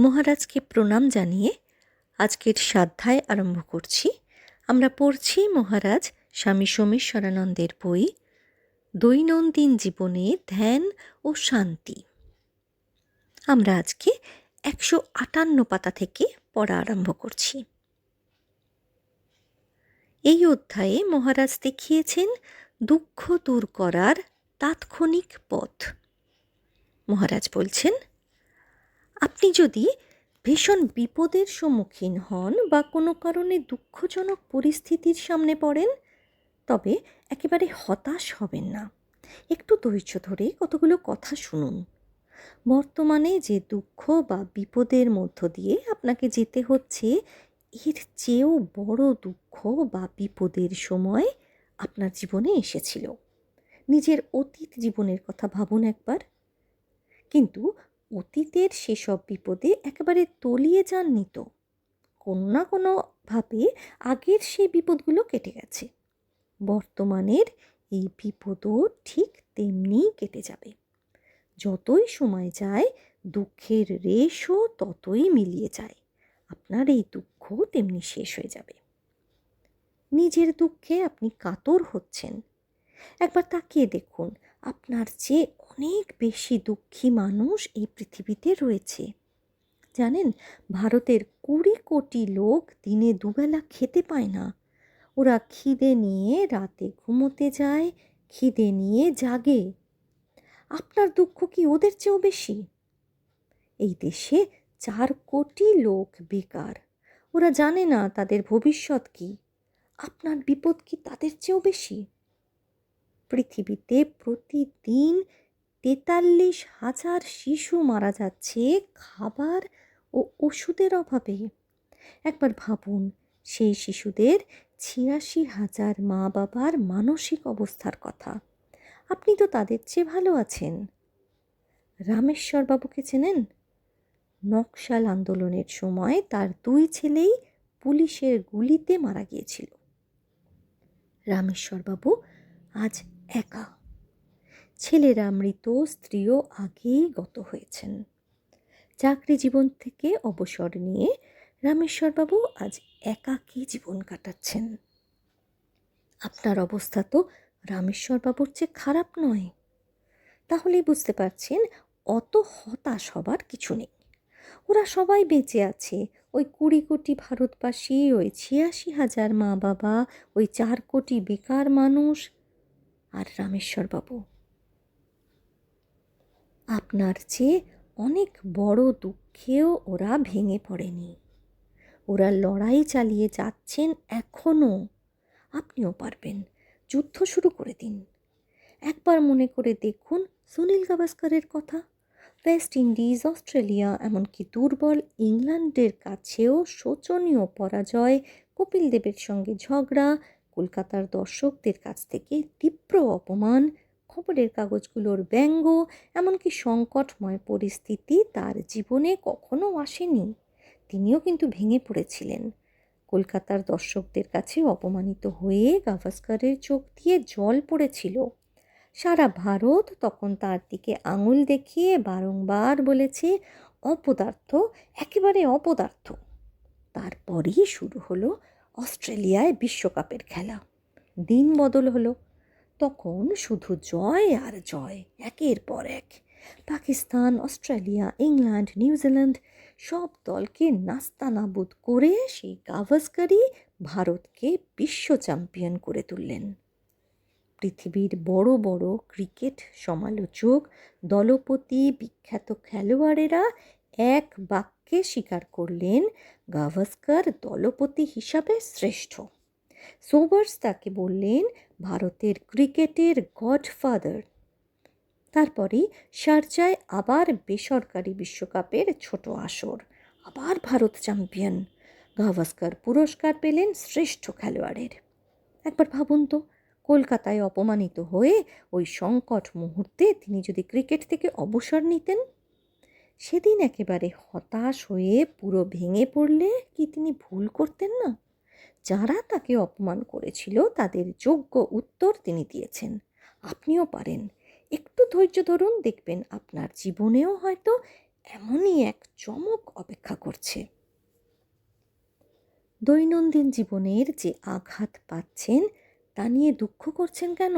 মহারাজকে প্রণাম জানিয়ে আজকের সাধ্যায় আরম্ভ করছি। আমরা পড়ছি মহারাজ স্বামী সোমেশ্বরানন্দের বই, দৈনন্দিন জীবনে ধ্যান ও শান্তি। আমরা আজকে একশো আটান্ন পাতা থেকে পড়া আরম্ভ করছি। এই অধ্যায়ে মহারাজ দেখিয়েছেন দুঃখ দূর করার তাৎক্ষণিক পথ। মহারাজ বলছেন আপনি যদি ভীষণ বিপদের সম্মুখীন হন বা কোনো কারণে দুঃখজনক পরিস্থিতির সামনে পড়েন, তবে একেবারে হতাশ হবেন না। একটু ধৈর্য ধরে কতগুলো কথা শুনুন। বর্তমানে যে দুঃখ বা বিপদের মধ্য দিয়ে আপনাকে যেতে হচ্ছে, এর চেয়েও বড় দুঃখ বা বিপদের সময় আপনার জীবনে এসেছিল। নিজের অতীত জীবনের কথা ভাবুন একবার। কিন্তু অতীতের সেসব বিপদে একেবারে তলিয়ে যাননি তো। কোনো না কোনোভাবে আগের সেই বিপদগুলো কেটে গেছে। বর্তমানের এই বিপদও ঠিক তেমনিই কেটে যাবে। যতই সময় যায়, দুঃখের রেশও ততই মিলিয়ে যায়। আপনার এই দুঃখ তেমনি শেষ হয়ে যাবে। নিজের দুঃখে আপনি কাতর হচ্ছেন। একবার তাকিয়ে দেখুন, আপনার চেয়ে অনেক বেশি দুঃখী মানুষ এই পৃথিবীতে রয়েছে। জানেন, ভারতের কুড়ি কোটি লোক দিনে দুবেলা খেতে পায় না। ওরা খিদে নিয়ে রাতে ঘুমোতে যায়, খিদে নিয়ে জাগে। আপনার দুঃখ কি ওদের চেয়েও বেশি? এই দেশে চার কোটি লোক বেকার। ওরা জানে না তাদের ভবিষ্যৎ কি। আপনার বিপদ কি তাদের চেয়েও বেশি? পৃথিবীতে প্রতিদিন তেতাল্লিশ হাজার শিশু মারা যাচ্ছে খাবার ও ওষুধের অভাবে। একবার ভাবুন, সেই শিশুদের ছিয়াশি হাজার মা বাবার মানসিক অবস্থার কথা। আপনি তো তাদের চেয়ে ভালো আছেন। রামেশ্বর বাবুকে চেনেন? নকশাল আন্দোলনের সময় তার দুই ছেলেই পুলিশের গুলিতে মারা গিয়েছিল। রামেশ্বরবাবু আজ একা। ছেলেরা মৃত, স্ত্রীও আগেই গত হয়েছেন। চাকরি জীবন থেকে অবসর নিয়ে রামেশ্বরবাবু আজ একাকী জীবন কাটাচ্ছেন। আপনার অবস্থা তো রামেশ্বরবাবুর চেয়ে খারাপ নয়। তাহলেই বুঝতে পারছেন, অত হতাশ হবার কিছু নেই। ওরা সবাই বেঁচে আছে। ওই কুড়ি কোটি ভারতবাসী, ওই ছিয়াশি হাজার মা বাবা ওই চার কোটি বেকার মানুষ আর রামেশ্বরবাবু। আপনার চেয়ে অনেক বড় দুঃখেও ওরা ভেঙে পড়েনি। ওরা লড়াই চালিয়ে যাচ্ছেন এখনও আপনিও পারবেন। যুদ্ধ শুরু করে দিন। একবার মনে করে দেখুন সুনীল গাভাস্করের কথা। ওয়েস্ট ইন্ডিজ, অস্ট্রেলিয়া, এমনকি দুর্বল ইংল্যান্ডের কাছেও শোচনীয় পরাজয়, কপিল দেবের সঙ্গে ঝগড়া, কলকাতার দর্শকদের কাছ থেকে তীব্র অপমান খবরের কাগজগুলোর ব্যঙ্গ, এমনকি সংকটময় পরিস্থিতি তার জীবনে কখনো আসেনি। তিনিও কিন্তু ভেঙে পড়েছিলেন। কলকাতার দর্শকদের কাছে অপমানিত হয়ে গাভাস্করের চোখ দিয়ে জল পড়েছিল। সারা ভারত তখন তার দিকে আঙুল দেখিয়ে বারংবার বলেছে, অপদার্থ, একেবারে অপদার্থ। তারপরই শুরু হলো অস্ট্রেলিয়ায় বিশ্বকাপের খেলা। দিন বদল হলো। তখন শুধু জয় আর জয়, একের পর এক। পাকিস্তান, অস্ট্রেলিয়া, ইংল্যান্ড নিউজিল্যান্ড সব দলকে নাস্তানাবুদ করে সেই গাভাস্কারই ভারতকে বিশ্ব চ্যাম্পিয়ন করে তুললেন। পৃথিবীর বড় বড় ক্রিকেট সমালোচক, দলপতি, বিখ্যাত খেলোয়াড়েরা এক বাক্যে স্বীকার করলেন, গাভাস্কার দলপতি হিসাবে শ্রেষ্ঠ। সোবার্স তাকে বললেন, ভারতের ক্রিকেটের গডফাদার। তারপরে শারজায় আবার বেসরকারি বিশ্বকাপের ছোট আসর, আবার ভারত চ্যাম্পিয়ন। গাভাস্কার পুরস্কার পেলেন শ্রেষ্ঠ খেলোয়াড়ের। একবার ভাবুন তো, কলকাতায় অপমানিত হয়ে ওই সংকট মুহূর্তে তিনি যদি ক্রিকেট থেকে অবসর নিতেন? সেদিন একেবারে হতাশ হয়ে পুরো ভেঙে পড়লে কি তিনি ভুল করতেন না? যারা তাকে অপমান করেছিল, তাদের যোগ্য উত্তর তিনি দিয়েছেন। আপনিও পারেন। একটু ধৈর্য ধরুন, দেখবেন আপনার জীবনেও হয়তো এমনই এক চমক অপেক্ষা করছে। দৈনন্দিন জীবনের যে আঘাত পাচ্ছেন, তা নিয়ে দুঃখ করছেন কেন?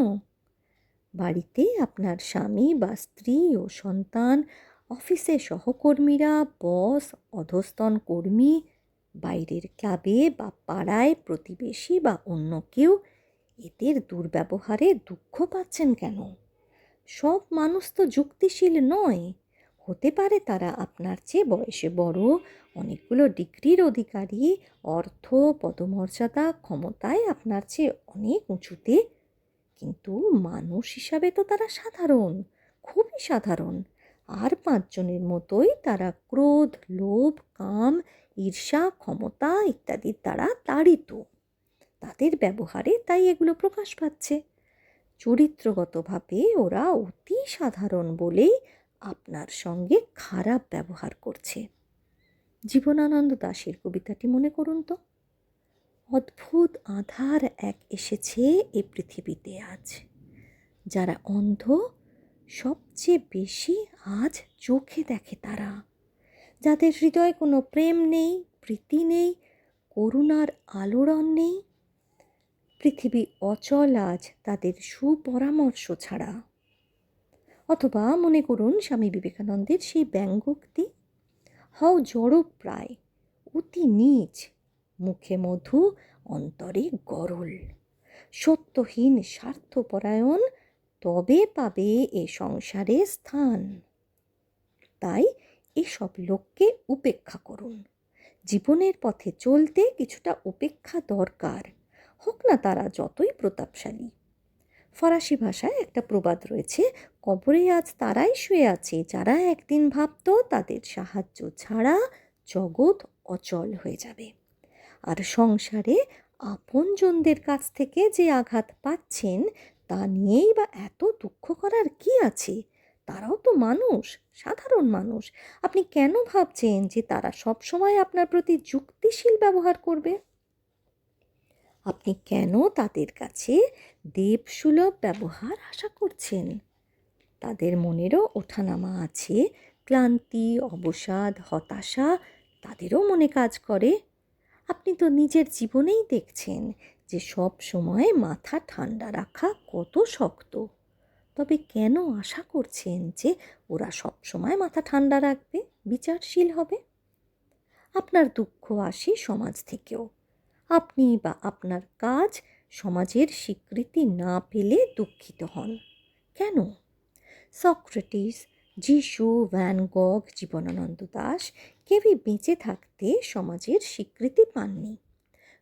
বাড়িতে আপনার স্বামী বা স্ত্রী ও সন্তান, অফিসে সহকর্মীরা, বস, অধস্তন কর্মী বাইরের ক্লাবে বা পাড়ায় প্রতিবেশী বা অন্য কেউ এদের দুর্ব্যবহারে দুঃখ পাচ্ছেন কেন? সব মানুষ তো যুক্তিশীল নয়। হতে পারে তারা আপনার চেয়ে বয়সে বড়, অনেকগুলো ডিগ্রির অধিকারী, অর্থ, পদমর্যাদা, ক্ষমতায় আপনার চেয়ে অনেক উঁচুতে। কিন্তু মানুষ হিসাবে তো তারা সাধারণ, খুবই সাধারণ। আর পাঁচজনের মতোই তারা ক্রোধ, লোভ, কাম, ঈর্ষা, ক্ষমতা ইত্যাদির দ্বারা তাড়িত। তাদের ব্যবহারে তাই এগুলো প্রকাশ পাচ্ছে। চরিত্রগতভাবে ওরা অতি সাধারণ বলেই আপনার সঙ্গে খারাপ ব্যবহার করছে। জীবনানন্দ দাশের কবিতাটি মনে করুন তো। অদ্ভুত আধার এক এসেছে এ পৃথিবীতে আজ। যারা অন্ধ সবচেয়ে বেশি আজ চোখে দেখে তারা। যাদের হৃদয়ে কোনো প্রেম নেই, প্রীতি নেই, করুণার আলোড়ন নেই, পৃথিবী অচল আজ তাদের সুপরামর্শ ছাড়া। অথবা মনে করুন স্বামী বিবেকানন্দের সেই ব্যঙ্গোক্তি, হও জড় প্রায়, অতি নীচ, মুখে মধু, অন্তরে গরল। সত্যহীন স্বার্থপরায়ণ তবে পাবে এ সংসারে স্থান। তাই এসব লোককে উপেক্ষা করুন। জীবনের পথে চলতে কিছুটা উপেক্ষা দরকার। হোক না তারা যতই প্রতাপশালী। ফরাসি ভাষায় একটা প্রবাদ রয়েছে, কবরে আজ তারাই শুয়ে আছে, যারা একদিন ভাবত তাদের সাহায্য ছাড়া জগৎ অচল হয়ে যাবে। আর সংসারে আপনজনদের কাছ থেকে যে আঘাত পাচ্ছেন তা নিয়েই বা এত দুঃখ করার কি আছে? তারাও তো মানুষ, সাধারণ মানুষ। আপনি কেন ভাবছেন যে তারা সবসময় আপনার প্রতি যুক্তিশীল ব্যবহার করবে? আপনি কেন তাদের কাছে দেবসুলভ ব্যবহার আশা করছেন? তাদের মনেরও ওঠানামা আছে। ক্লান্তি, অবসাদ, হতাশা তাদেরও মনে কাজ করে। আপনি তো নিজের জীবনেই দেখছেন যে সব সময় মাথা ঠান্ডা রাখা কত শক্ত। তবে কেন আশা করছেন যে ওরা সব সময় মাথা ঠান্ডা রাখবে? বিচারশীল হবে? আপনার দুঃখ আসে সমাজ থেকেও। আপনি বা আপনার কাজ সমাজের স্বীকৃতি না পেলে দুঃখিত হন। কেন? সক্রেটিস, যিশু, ভ্যান গগ, জীবনানন্দ দাস কেউই বেঁচে থাকতে সমাজের স্বীকৃতি পাননি।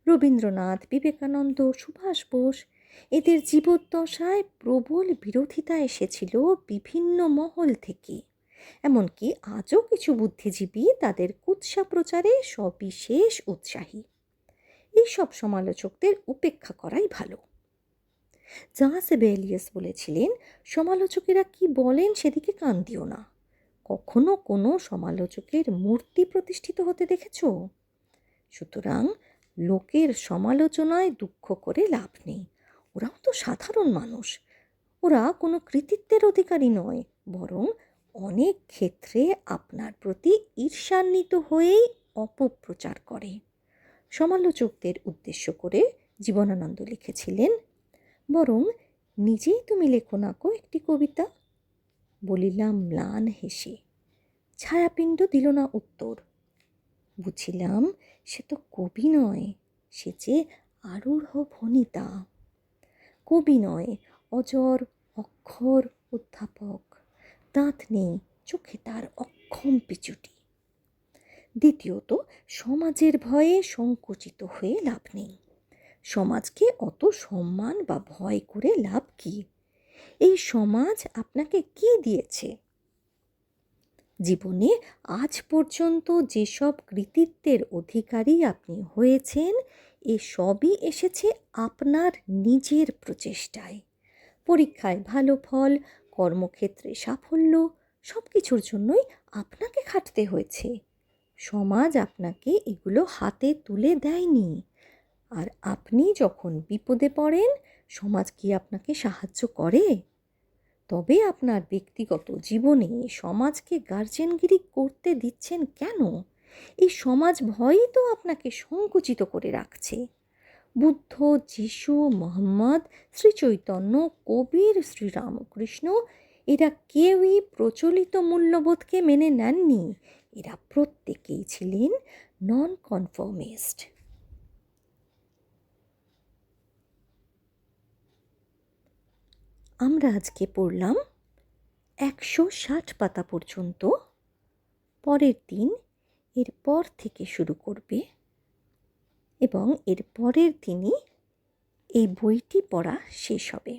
রবীন্দ্রনাথ, বিবেকানন্দ, সুভাষ বোস এদের জীবদ্দশায় প্রবল বিরোধিতা এসেছিল বিভিন্ন মহল থেকে। এমনকি আজও কিছু বুদ্ধিজীবী তাদের কুৎসা প্রচারে সবিশেষ উৎসাহী। এইসব সমালোচকদের উপেক্ষা করাই ভালো। জাহাসেবেলিয়াস বলেছিলেন, সমালোচকেরা কি বলেন সেদিকে কান দিও না। কখনো কোনো সমালোচকের মূর্তি প্রতিষ্ঠিত হতে দেখেছ? সুতরাং লোকের সমালোচনায় দুঃখ করে লাভ নেই। ওরাও তো সাধারণ মানুষ। ওরা কোনো কৃতিত্বের অধিকারী নয়, বরং অনেক ক্ষেত্রে আপনার প্রতি ঈর্ষান্বিত হয়েই অপপ্রচার করে। সমালোচকদের উদ্দেশ্য করে জীবনানন্দ লিখেছিলেন, বরং নিজেই তুমি লেখো নাকো একটি কবিতা। বলিলাম, ম্লান হেসে। ছায়াপিণ্ড দিল না উত্তর। বুঝিলাম সে তো কবি নয়, সে যে আরূঢ় ভনিতা কবি নয়, অজর, অক্ষর অধ্যাপক দাঁত নেই, চোখে তার অক্ষম পিচুটি। দ্বিতীয়ত, সমাজের ভয়ে সংকুচিত হয়ে লাভ নেই। সমাজকে অত সম্মান বা ভয় করে লাভ কি? এই সমাজ আপনাকে কি দিয়েছে? জীবনে আজ পর্যন্ত যেসব কৃতিত্বের অধিকারী আপনি হয়েছেন, এ সবই এসেছে আপনার নিজের প্রচেষ্টায়। পরীক্ষায় ভালো ফল, কর্মক্ষেত্রে সাফল্য সব কিছুর জন্যই আপনাকে খাটতে হয়েছে। সমাজ আপনাকে এগুলো হাতে তুলে দেয়নি। আর আপনি যখন বিপদে পড়েন, সমাজ কি আপনাকে সাহায্য করে? তবে আপনার ব্যক্তিগত জীবনে সমাজকে গার্জেনগিরি করতে দিচ্ছেন কেন? এই সমাজ ভয়ই তো আপনাকে সংকুচিত করে রাখছে। বুদ্ধ যিশু, মোহাম্মদ, শ্রী চৈতন্য, কবির শ্রীরামকৃষ্ণ এরা কেউই প্রচলিত মূল্যবোধকে মেনে নেননি। এরা প্রত্যেকেই ছিলেন নন কনফর্মিস্ট আমরা আজকে পড়লাম একশো ষাট পাতা পর্যন্ত, পরের দিন এর পর থেকে শুরু করবে এবং এর পরের দিনই এই বইটি পড়া শেষ হবে।